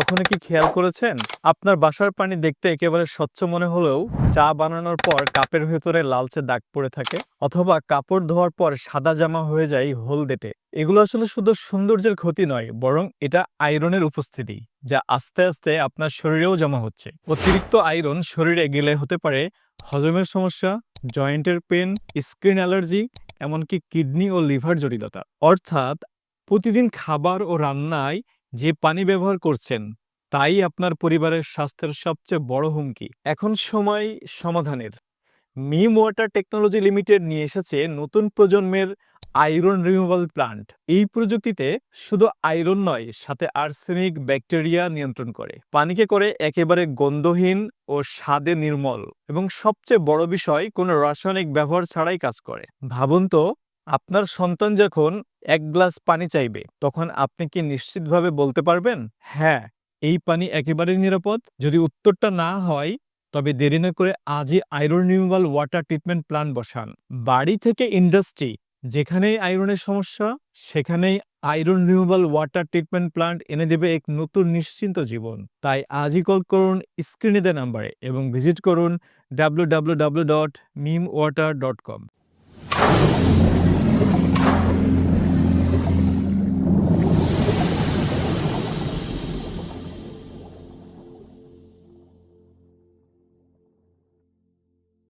কখনো কি খেয়াল করেছেন? আপনার বাসার পানি দেখতে একেবারে স্বচ্ছ মনে হলেও চা বানানোর পর কাপের ভেতরে লালচে দাগ পড়ে থাকে অথবা কাপড় ধোয়ার পর সাদা জামা হয়ে যায় হলদেটে। এগুলো আসলে শুধু সৌন্দর্যের ক্ষতি নয়, বরং এটা আয়রনের উপস্থিতি, যা আস্তে আস্তে আপনার শরীরেও জমা হচ্ছে। অতিরিক্ত আয়রন শরীরে গেলে হতে পারে হজমের সমস্যা, জয়েন্টের পেন, স্কিন অ্যালার্জি, এমনকি কিডনি ও লিভার জটিলতা। অর্থাৎ প্রতিদিন খাবার ও রান্নায় যে পানি ব্যবহার করছেন, তাই আপনার পরিবারের স্বাস্থ্যের সবচেয়ে বড় হুমকি। এখন সময় সমাধানের। মিম ওয়াটার টেকনোলজি লিমিটেড নিয়ে এসেছে নতুন প্রজন্মের আয়রন রিমুভাল প্লান্ট। এই প্রযুক্তিতে শুধু আয়রন নয়, সাথে আর্সেনিক ব্যাকটেরিয়া নিয়ন্ত্রণ করে। পানিকে করে একেবারে গন্ধহীন ও স্বাদে নির্মল এবং সবচেয়ে বড় বিষয়, কোনো রাসায়নিক ব্যবহার ছাড়াই কাজ করে। ভাবুন তো আপনার সন্তান যখন এক গ্লাস পানি চাইবে, তখন আপনি কি নিশ্চিতভাবে বলতে পারবেন? হ্যাঁ এই পানি একেবারেই নিরাপদ। যদি উত্তরটা না হয়, তবে দেরি না করে আজই iron removal water treatment plan বসান। বাড়ি থেকে ইন্ডাস্ট্রি, যেখানেই আয়রনের সমস্যা, সেখানেই iron removal water treatment plant এনে দেবে এক নতুন নিশ্চিন্ত জীবন। তাই আজই কল করুন স্ক্রিনে দেওয়া নাম্বারে এবং ভিজিট করুন W W W dot Mim water dot com